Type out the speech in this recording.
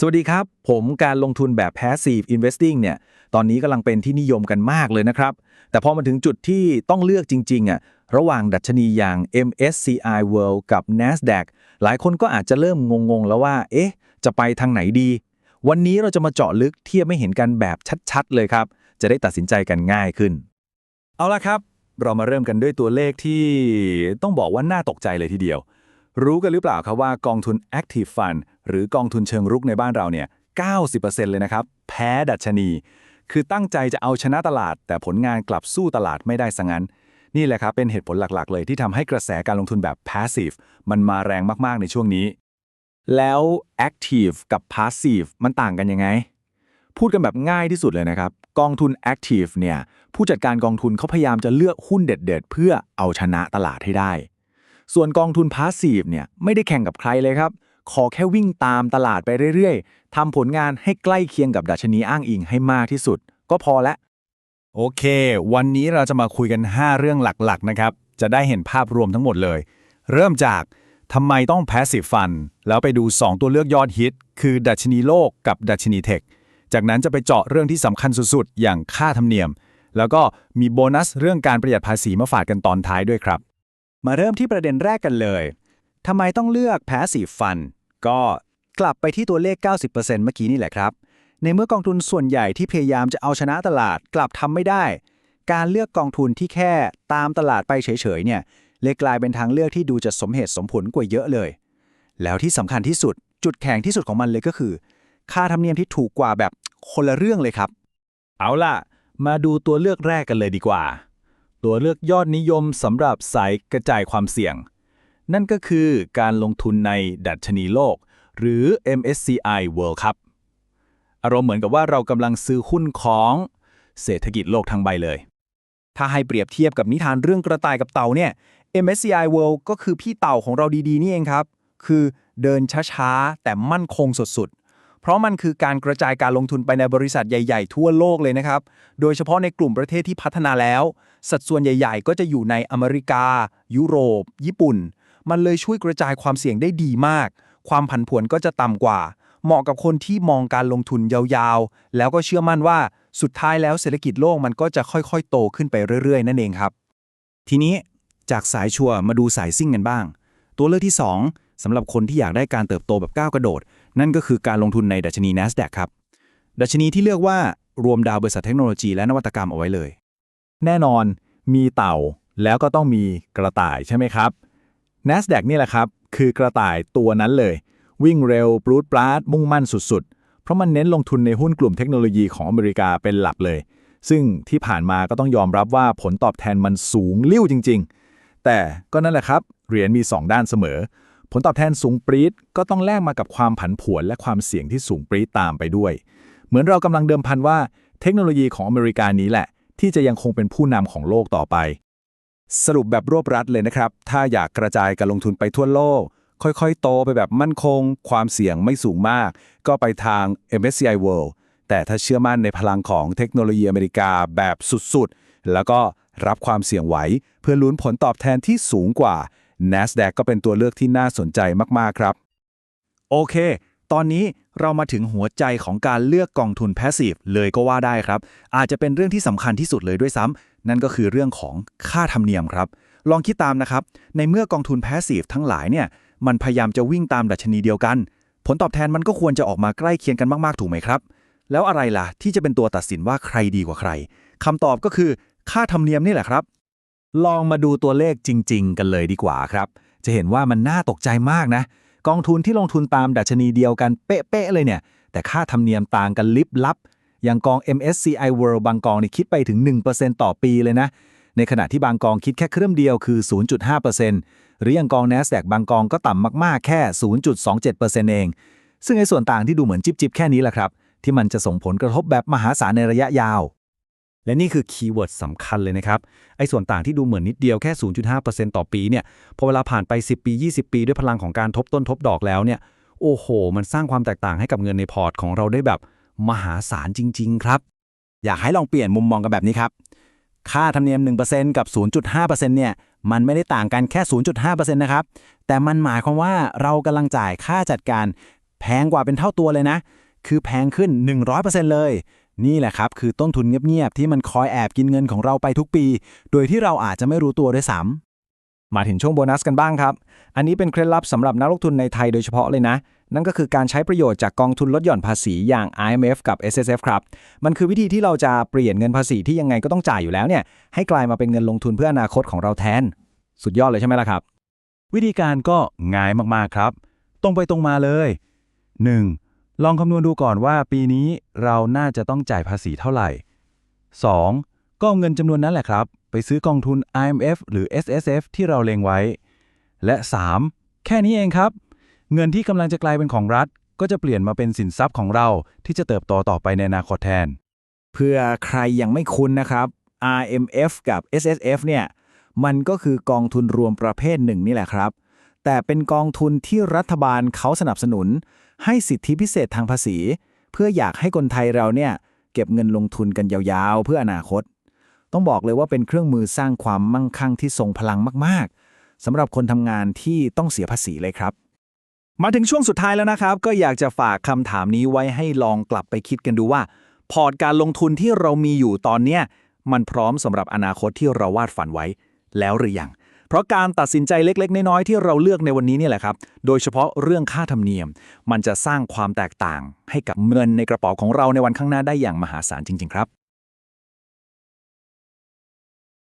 สวัสดีครับ ผมการลงทุนแบบ passive investing เนี่ย ตอนนี้กำลังเป็นที่นิยมกันมากเลยนะครับ แต่พอมาถึงจุดที่ต้องเลือกจริงๆอะระหว่างดัชนีอย่าง MSCI World กับ NASDAQ หลายคนก็อาจจะเริ่มงงๆ แล้วว่า เอ๊ะ จะไปทางไหนดี วันนี้เราจะมาเจาะลึกเทียบไม่เห็นกันแบบชัดๆ เลยครับ จะได้ตัดสินใจกันง่ายขึ้น เอาละครับ เรามาเริ่มกันด้วยตัวเลขที่ต้องบอกว่าน่าตกใจเลยทีเดียว รู้กันหรือเปล่าครับว่ากองทุน Active Fund หรือกองทุนเชิงรุกในบ้านเราเนี่ย 90%เลยนะครับ แพ้ดัชนี คือตั้งใจจะเอาชนะตลาด แต่ผลงานกลับสู้ตลาดไม่ได้สังั้น นี่แหละครับเป็นเหตุผลหลักๆ เลยที่ทำให้กระแสการลงทุนแบบ Passive มันมาแรงมากๆในช่วงนี้ แล้ว Active กับ Passive มันต่างกันยังไง พูดกันแบบง่ายที่สุดเลยนะครับ กองทุน Active เนี่ยผู้จัดการกองทุนเขาพยายามจะเลือกหุ้นเด็ด ๆ เพื่อเอาชนะตลาดให้ได้ ส่วนกองทุน Passive เนี่ยไม่ได้แข่งกับใครเลยครับ ขอแค่วิ่งตามตลาดไปเรื่อยๆทำผลงานให้ใกล้เคียงกับดัชนีอ้างอิงให้มากที่สุด ก็พอละ โอเค วันนี้เราจะมาคุยกัน 5 เรื่องหลักๆนะครับ จะได้เห็นภาพรวมทั้งหมดเลย เริ่มจากทำไมต้อง Passive Fund แล้วไปดู 2 ตัวเลือกยอดฮิต คือดัชนีโลกกับดัชนีเทค จากนั้นจะไปเจาะเรื่องที่สำคัญสุดๆ อย่างค่าธรรมเนียม แล้วก็มีโบนัสเรื่องการประหยัดภาษีมาฝากกันตอนท้ายด้วยครับ มาเริ่มที่ประเด็นแรกกันเลย ทำไมต้องเลือก Passive Fund ก็กลับไปที่ตัวเลข 90%เมื่อกี้นี่แหละครับ ในเมื่อกองทุนส่วนใหญ่ที่พยายามจะเอาชนะตลาดกลับทำไม่ได้ การเลือกกองทุนที่แค่ตามตลาดไปเฉยๆเนี่ยเลยกลายเป็นทางเลือกที่ดูจะสมเหตุสมผลกว่าเยอะเลย แล้วที่สำคัญที่สุด จุดแข็งที่สุดของมันเลยก็คือ ค่าธรรมเนียมที่ถูกกว่าแบบคนละเรื่องเลยครับ เอาล่ะ มาดูตัวเลือกแรกกันเลยดีกว่า ตัวเลือกยอดนิยมสำหรับสายกระจายความเสี่ยง นั่นก็คือการลงทุนในดัชนีโลก หรือ MSCI World ครับ อารมณ์เหมือนกับว่าเรากำลังซื้อหุ้นของเศรษฐกิจโลกทั้งใบเลย ถ้าให้เปรียบเทียบกับนิทานเรื่องกระต่ายกับเต่าเนี่ย MSCI World ก็คือพี่เต่าของเราดีๆ นี่เองครับ คือเดินช้าๆ แต่มั่นคงสุดๆ เพราะมันคือการกระจายการลงทุนไปในบริษัทใหญ่ๆ ทั่วโลกเลยนะครับ โดยเฉพาะในกลุ่มประเทศที่พัฒนาแล้ว สัดส่วนใหญ่ๆ ก็จะอยู่ในอเมริกา ยุโรป ญี่ปุ่น มันเลยช่วยกระจายความเสี่ยงได้ดีมาก ความผันผวนก็จะต่ำกว่า เหมาะกับคนที่มองการลงทุนยาวๆ แล้วก็เชื่อมั่นว่าสุดท้ายแล้วเศรษฐกิจโลกมันก็จะค่อยๆ โตขึ้นไปเรื่อยๆ นั่นเองครับ ทีนี้จากสายชัวมาดูสายซิ่งกันบ้าง ตัวเลือกที่ 2สำหรับคนที่อยากได้การเติบโตแบบก้าวกระโดด นั่นก็คือการลงทุนในดัชนี NASDAQ ครับ ดัชนีที่เลือกว่ารวมดาวบริษัทเทคโนโลยีและนวัตกรรมเอาไว้เลย แน่นอนมีเต่าแล้วก็ต้องมีกระต่ายใช่ไหมครับ NASDAQ นี่แหละครับ คือกระต่ายตัวนั้นเลย วิ่งเร็วปรูดปราดมุ่งมั่นสุดๆ เพราะมันเน้นลงทุนในหุ้นกลุ่มเทคโนโลยีของอเมริกาเป็นหลักเลย ซึ่งที่ผ่านมาก็ต้องยอมรับว่าผลตอบแทนมันสูงลิ่วจริง ๆ แต่ก็นั่นแหละครับ เหรียญมี 2 ด้านเสมอ ผลตอบแทนสูงปรี๊ดก็ต้องแลกมากับความผันผวนและความเสี่ยงที่สูงปรี๊ดตามไปด้วย เหมือนเรากำลังเดิมพันว่า เทคโนโลยีของอเมริกานี้แหละ ที่จะยังคงเป็นผู้นำของโลกต่อไป สรุปแบบรวบรัดเลยนะครับ ถ้าอยากกระจายการลงทุนไปทั่วโลก ค่อยๆ โตไปแบบมั่นคง ความเสี่ยงไม่สูงมาก ก็ไปทาง MSCI World แต่ถ้าเชื่อมั่นในพลังของเทคโนโลยีอเมริกาแบบสุดๆ แล้วก็รับความเสี่ยงไหว เพื่อลุ้นผลตอบแทนที่สูงกว่า NASDAQ ก็เป็นตัวเลือกที่น่าสนใจมากๆครับ โอเค ตอนนี้เรามาถึงหัวใจของการเลือกกองทุน Passive เลยก็ว่าได้ครับ อาจจะเป็นเรื่องที่สำคัญที่สุดเลยด้วยซ้ำ นั่นก็คือเรื่องของค่าธรรมเนียมครับ ลองคิดตามนะครับ ในเมื่อกองทุน Passive ทั้งหลายเนี่ยมันพยายามจะวิ่งตามดัชนีเดียวกัน ผลตอบแทนมันก็ควรจะออกมาใกล้เคียงกันมากๆถูกไหมครับ แล้วอะไรล่ะที่จะเป็นตัวตัดสินว่าใครดีกว่าใครคำตอบก็คือค่าธรรมเนียมนี่แหละครับ ลองมาดูตัวเลขจริง ๆ กันเลยดีกว่าครับ จะเห็นว่ามันน่าตกใจมากนะ กองทุนที่ลงทุนตามดัชนีเดียวกันเป๊ะๆเลยเนี่ย แต่ค่าธรรมเนียมต่างกันลิบลับ อย่างกอง MSCI World บางกองนี่คิดไปถึง 1%ต่อปีเลยนะ ในขณะที่บางกองคิดแค่เครื่องเดียวคือ 0.5%หรืออย่างกอง NASDAQ บางกองก็ต่ำมากๆ แค่ 0.27%เอง ซึ่งไอ้ส่วนต่างที่ดูเหมือนจิบๆ แค่นี้แหละครับ ที่มันจะส่งผลกระทบแบบมหาศาลในระยะยาว และนี่คือคีย์เวิร์ดสำคัญเลยนะครับ ไอ้ส่วนต่างที่ดูเหมือนนิดเดียวแค่ 0.5%ต่อปีเนี่ย พอเวลาผ่านไป 10 ปี 20 ปี ด้วยพลังของการทบต้นทบดอกแล้วเนี่ย โอ้โห มันสร้างความแตกต่างให้กับเงินในพอร์ตของเราได้แบบ มหาศาลจริง ๆ ครับ อยากให้ลองเปลี่ยนมุมมองกันแบบนี้ครับ ค่าธรรมเนียม 1%กับ 0.5%เนี่ย มันไม่ได้ต่างกันแค่ 0.5%นะครับ แต่มันหมายความว่าเรากำลังจ่ายค่าจัดการแพงกว่าเป็นเท่าตัวเลยนะ คือแพงขึ้น 100%เลย นี่แหละครับ คือต้นทุนเงียบ ๆ ที่มันคอยแอบกินเงินของเราไปทุกปี โดยที่เราอาจจะไม่รู้ตัวด้วยซ้ำมาถึงช่วงโบนัสกันบ้างครับ อันนี้เป็นเคล็ดลับสำหรับนักลงทุนในไทยโดยเฉพาะเลยนะ นั่นก็คือการใช้ประโยชน์จากกองทุนลดหย่อนภาษีอย่าง IMF กับ SSF ครับ มันคือวิธีที่เราจะเปลี่ยนเงินภาษีที่ยังไงก็ต้องจ่ายอยู่แล้วเนี่ยให้กลายมาเป็นเงินลงทุนเพื่ออนาคตของเราแทน สุดยอดเลยใช่ไหมล่ะครับ วิธีการก็ง่ายมากๆครับ ตรงไปตรงมาเลย 1. ลองคำนวณดูก่อนว่าปีนี้เราน่าจะต้องจ่ายภาษีเท่าไหร่ 2. ก็เอาเงินจำนวนนั้นแหละครับ ไปซื้อกองทุน IMF หรือ SSF ที่เราเล็งไว้ และ 3. แค่นี้เองครับ เงินที่กำลังจะกลายเป็นของรัฐ ก็จะเปลี่ยนมาเป็นสินทรัพย์ของเราที่จะเติบโตต่อไปในอนาคตแทน เพื่อใครยังไม่คุ้นนะครับ RMF กับ SSF เนี่ยมันก็คือกองทุนรวมประเภทหนึ่งนี่แหละครับ แต่เป็นกองทุนที่รัฐบาลเขาสนับสนุน ให้สิทธิพิเศษทางภาษี เพื่ออยากให้คนไทยเราเนี่ยเก็บเงินลงทุนกันยาวๆ เพื่ออนาคต ต้องบอกเลยว่าเป็นเครื่องมือสร้างความมั่งคั่งที่ทรงพลังมากๆสำหรับคนทำงานที่ต้องเสียภาษีเลยครับ มาถึงช่วงสุดท้ายแล้วนะครับ ก็อยากจะฝากคำถามนี้ไว้ให้ลองกลับไปคิดกันดูว่า พอร์ตการลงทุนที่เรามีอยู่ตอนเนี้ยมันพร้อมสำหรับอนาคตที่เราวาดฝันไว้แล้วหรือยัง เพราะการตัดสินใจเล็ก ๆ น้อยๆที่เราเลือกในวันนี้นี่แหละครับ โดยเฉพาะเรื่องค่าธรรมเนียม มันจะสร้างความแตกต่างให้กับเงินในกระเป๋าของเราในวันข้างหน้าได้อย่างมหาศาลจริง ๆ ครับ